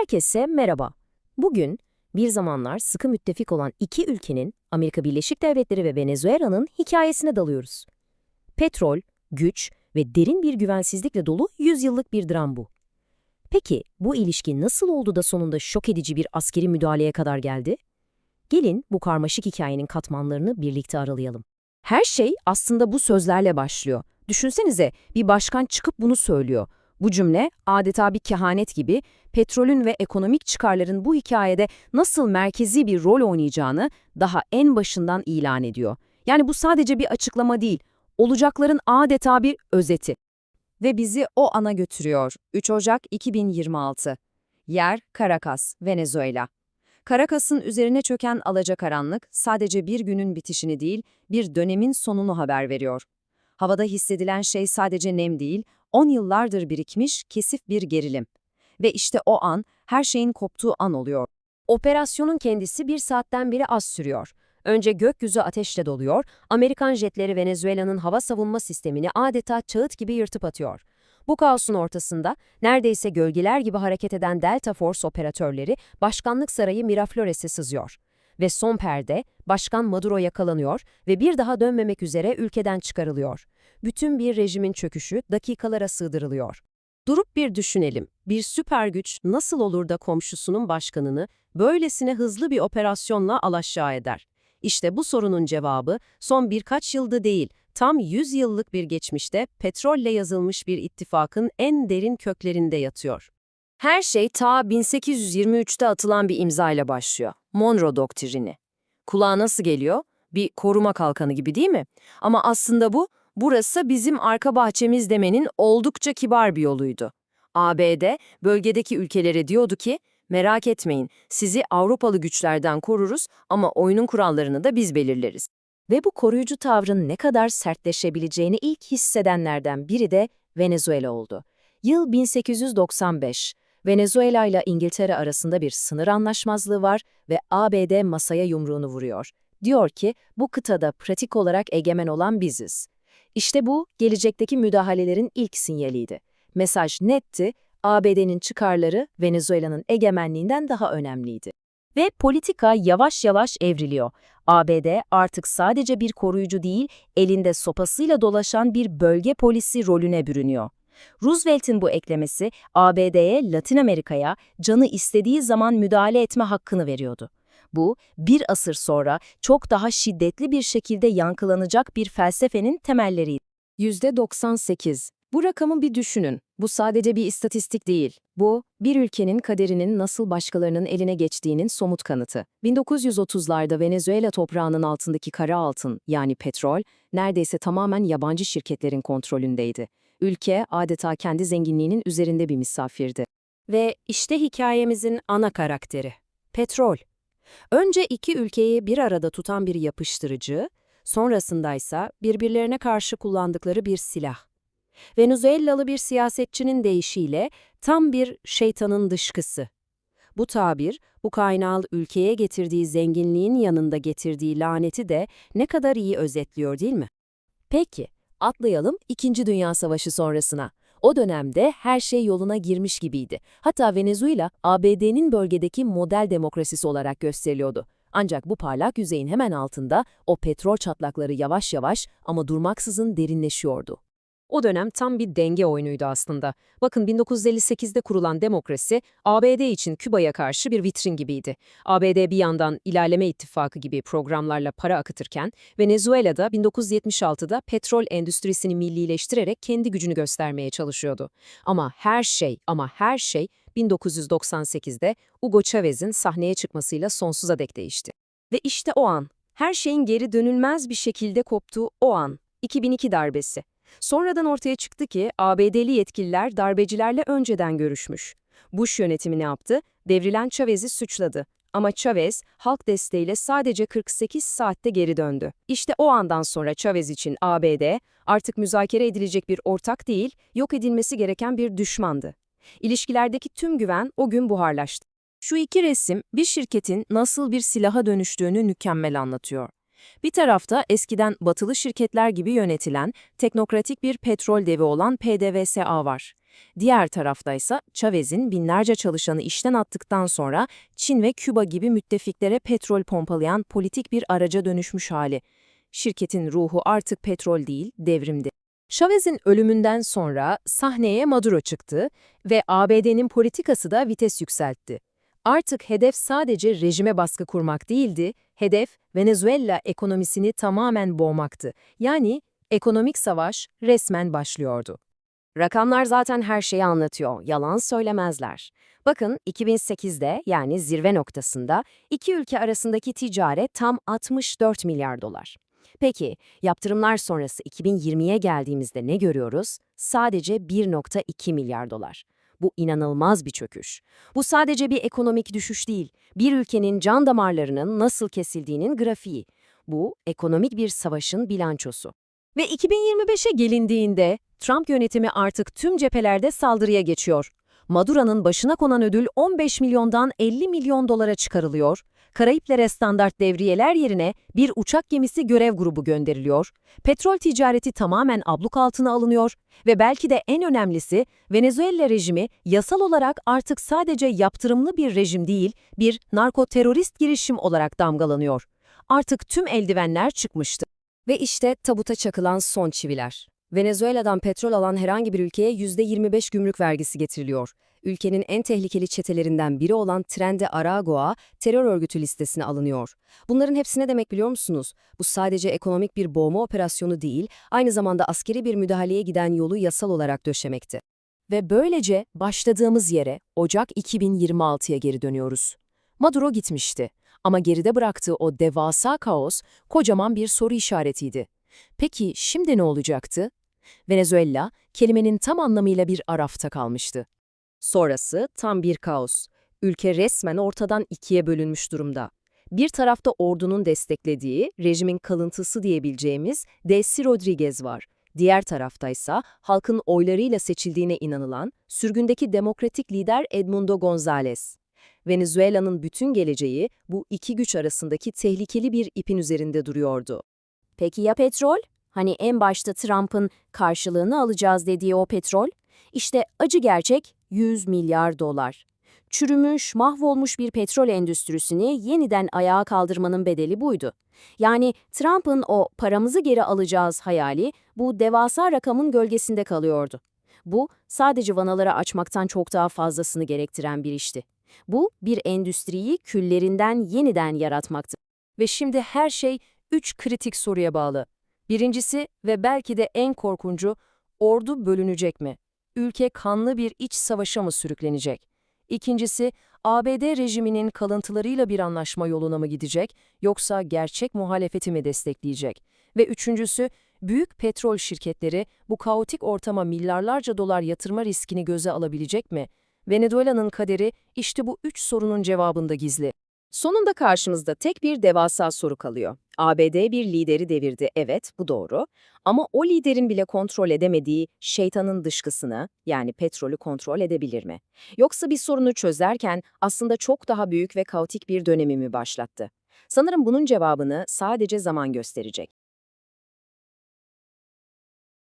Herkese merhaba. Bugün bir zamanlar sıkı müttefik olan iki ülkenin Amerika Birleşik Devletleri ve Venezuela'nın hikayesine dalıyoruz. Petrol, güç ve derin bir güvensizlikle dolu yüzyıllık bir dram bu. Peki bu ilişki nasıl oldu da sonunda şok edici bir askeri müdahaleye kadar geldi? Gelin bu karmaşık hikayenin katmanlarını birlikte aralayalım. Her şey aslında bu sözlerle başlıyor. Düşünsenize bir başkan çıkıp bunu söylüyor. Bu cümle adeta bir kehanet gibi petrolün ve ekonomik çıkarların bu hikayede nasıl merkezi bir rol oynayacağını daha en başından ilan ediyor. Yani bu sadece bir açıklama değil, olacakların adeta bir özeti. Ve bizi o ana götürüyor. 3 Ocak 2026. Yer Caracas, Venezuela. Caracas'ın üzerine çöken alacakaranlık sadece bir günün bitişini değil, bir dönemin sonunu haber veriyor. Havada hissedilen şey sadece nem değil, 10 yıllardır birikmiş kesif bir gerilim. Ve işte o an, her şeyin koptuğu an oluyor. Operasyonun kendisi bir saatten beri az sürüyor. Önce gökyüzü ateşle doluyor, Amerikan jetleri Venezuela'nın hava savunma sistemini adeta çağıt gibi yırtıp atıyor. Bu kaosun ortasında neredeyse gölgeler gibi hareket eden Delta Force operatörleri Başkanlık Sarayı Miraflores'e sızıyor. Ve son perde, Başkan Maduro yakalanıyor ve bir daha dönmemek üzere ülkeden çıkarılıyor. Bütün bir rejimin çöküşü dakikalara sığdırılıyor. Durup bir düşünelim. Bir süper güç nasıl olur da komşusunun başkanını böylesine hızlı bir operasyonla alaşağı eder? İşte bu sorunun cevabı son birkaç yılda değil, tam 100 yıllık bir geçmişte petrolle yazılmış bir ittifakın en derin köklerinde yatıyor. Her şey ta 1823'te atılan bir imzayla başlıyor. Monroe Doktrini. Kulağa nasıl geliyor? Bir koruma kalkanı gibi değil mi? Ama aslında bu, burası bizim arka bahçemiz demenin oldukça kibar bir yoluydu. ABD, bölgedeki ülkelere diyordu ki, merak etmeyin, sizi Avrupalı güçlerden koruruz ama oyunun kurallarını da biz belirleriz. Ve bu koruyucu tavrın ne kadar sertleşebileceğini ilk hissedenlerden biri de Venezuela oldu. Yıl 1895. Venezuela ile İngiltere arasında bir sınır anlaşmazlığı var ve ABD masaya yumruğunu vuruyor. Diyor ki bu kıtada pratik olarak egemen olan biziz. İşte bu gelecekteki müdahalelerin ilk sinyaliydi. Mesaj netti, ABD'nin çıkarları Venezuela'nın egemenliğinden daha önemliydi. Ve politika yavaş yavaş evriliyor. ABD artık sadece bir koruyucu değil, elinde sopasıyla dolaşan bir bölge polisi rolüne bürünüyor. Roosevelt'in bu eklemesi ABD'ye Latin Amerika'ya canı istediği zaman müdahale etme hakkını veriyordu. Bu, bir asır sonra çok daha şiddetli bir şekilde yankılanacak bir felsefenin temelleriydi. %98. Bu rakamı bir düşünün. Bu sadece bir istatistik değil. Bu, bir ülkenin kaderinin nasıl başkalarının eline geçtiğinin somut kanıtı. 1930'larda Venezuela toprağının altındaki kara altın, yani petrol, neredeyse tamamen yabancı şirketlerin kontrolündeydi. Ülke adeta kendi zenginliğinin üzerinde bir misafirdi. Ve işte hikayemizin ana karakteri. Petrol. Önce iki ülkeyi bir arada tutan bir yapıştırıcı, sonrasındaysa birbirlerine karşı kullandıkları bir silah. Venezuelalı bir siyasetçinin deyişiyle tam bir şeytanın dışkısı. Bu tabir, bu kaynağın ülkeye getirdiği zenginliğin yanında getirdiği laneti de ne kadar iyi özetliyor değil mi? Peki, atlayalım İkinci Dünya Savaşı sonrasına. O dönemde her şey yoluna girmiş gibiydi. Hatta Venezuela, ABD'nin bölgedeki model demokrasisi olarak gösteriliyordu. Ancak bu parlak yüzeyin hemen altında o petrol çatlakları yavaş yavaş ama durmaksızın derinleşiyordu. O dönem tam bir denge oyunuydu aslında. Bakın 1958'de kurulan demokrasi, ABD için Küba'ya karşı bir vitrin gibiydi. ABD bir yandan ilerleme ittifakı gibi programlarla para akıtırken, Venezuela'da 1976'da petrol endüstrisini millileştirerek kendi gücünü göstermeye çalışıyordu. Ama her şey, ama her şey 1998'de Hugo Chavez'in sahneye çıkmasıyla sonsuza dek değişti. Ve işte o an, her şeyin geri dönülmez bir şekilde koptuğu o an, 2002 darbesi. Sonradan ortaya çıktı ki ABD'li yetkililer darbecilerle önceden görüşmüş. Bush yönetimi ne yaptı? Devrilen Chavez'i suçladı. Ama Chavez, halk desteğiyle sadece 48 saatte geri döndü. İşte o andan sonra Chavez için ABD artık müzakere edilecek bir ortak değil, yok edilmesi gereken bir düşmandı. İlişkilerdeki tüm güven o gün buharlaştı. Şu iki resim bir şirketin nasıl bir silaha dönüştüğünü mükemmel anlatıyor. Bir tarafta eskiden batılı şirketler gibi yönetilen, teknokratik bir petrol devi olan PDVSA var. Diğer taraftaysa Chavez'in binlerce çalışanı işten attıktan sonra Çin ve Küba gibi müttefiklere petrol pompalayan politik bir araca dönüşmüş hali. Şirketin ruhu artık petrol değil, devrimdi. Chavez'in ölümünden sonra sahneye Maduro çıktı ve ABD'nin politikası da vites yükseltti. Artık hedef sadece rejime baskı kurmak değildi, hedef Venezuela ekonomisini tamamen boğmaktı. Yani ekonomik savaş resmen başlıyordu. Rakamlar zaten her şeyi anlatıyor, yalan söylemezler. Bakın 2008'de yani zirve noktasında iki ülke arasındaki ticaret tam 64 milyar dolar. Peki yaptırımlar sonrası 2020'ye geldiğimizde ne görüyoruz? Sadece 1.2 milyar dolar. Bu inanılmaz bir çöküş. Bu sadece bir ekonomik düşüş değil, bir ülkenin can damarlarının nasıl kesildiğinin grafiği. Bu ekonomik bir savaşın bilançosu. Ve 2025'e gelindiğinde Trump yönetimi artık tüm cephelerde saldırıya geçiyor. Maduro'nun başına konan ödül 15 milyondan 50 milyon dolara çıkarılıyor. Karayiplere standart devriyeler yerine bir uçak gemisi görev grubu gönderiliyor. Petrol ticareti tamamen abluk altına alınıyor ve belki de en önemlisi Venezuela rejimi yasal olarak artık sadece yaptırımlı bir rejim değil, bir narkoterörist girişim olarak damgalanıyor. Artık tüm eldivenler çıkmıştı. Ve işte tabuta çakılan son çiviler. Venezuela'dan petrol alan herhangi bir ülkeye %25 gümrük vergisi getiriliyor. Ülkenin en tehlikeli çetelerinden biri olan Trende Aragua terör örgütü listesine alınıyor. Bunların hepsi ne demek biliyor musunuz? Bu sadece ekonomik bir boğma operasyonu değil, aynı zamanda askeri bir müdahaleye giden yolu yasal olarak döşemekti. Ve böylece başladığımız yere Ocak 2026'ya geri dönüyoruz. Maduro gitmişti ama geride bıraktığı o devasa kaos kocaman bir soru işaretiydi. Peki şimdi ne olacaktı? Venezuela, kelimenin tam anlamıyla bir arafta kalmıştı. Sonrası tam bir kaos. Ülke resmen ortadan ikiye bölünmüş durumda. Bir tarafta ordunun desteklediği, rejimin kalıntısı diyebileceğimiz Delcy Rodriguez var. Diğer taraftaysa halkın oylarıyla seçildiğine inanılan, sürgündeki demokratik lider Edmundo González. Venezuela'nın bütün geleceği bu iki güç arasındaki tehlikeli bir ipin üzerinde duruyordu. Peki ya petrol? Hani en başta Trump'ın karşılığını alacağız dediği o petrol? İşte acı gerçek 100 milyar dolar. Çürümüş, mahvolmuş bir petrol endüstrisini yeniden ayağa kaldırmanın bedeli buydu. Yani Trump'ın o paramızı geri alacağız hayali bu devasa rakamın gölgesinde kalıyordu. Bu sadece vanaları açmaktan çok daha fazlasını gerektiren bir işti. Bu bir endüstriyi küllerinden yeniden yaratmaktı. Ve şimdi her şey üç kritik soruya bağlı. Birincisi ve belki de en korkuncu, ordu bölünecek mi? Ülke kanlı bir iç savaşa mı sürüklenecek? İkincisi, ABD rejiminin kalıntılarıyla bir anlaşma yoluna mı gidecek, yoksa gerçek muhalefeti mi destekleyecek? Ve üçüncüsü, büyük petrol şirketleri bu kaotik ortama milyarlarca dolar yatırma riskini göze alabilecek mi? Venezuela'nın kaderi işte bu üç sorunun cevabında gizli. Sonunda karşımızda tek bir devasa soru kalıyor. ABD bir lideri devirdi, evet bu doğru. Ama o liderin bile kontrol edemediği şeytanın dışkısını, yani petrolü kontrol edebilir mi? Yoksa bir sorunu çözerken aslında çok daha büyük ve kaotik bir dönemi mi başlattı? Sanırım bunun cevabını sadece zaman gösterecek.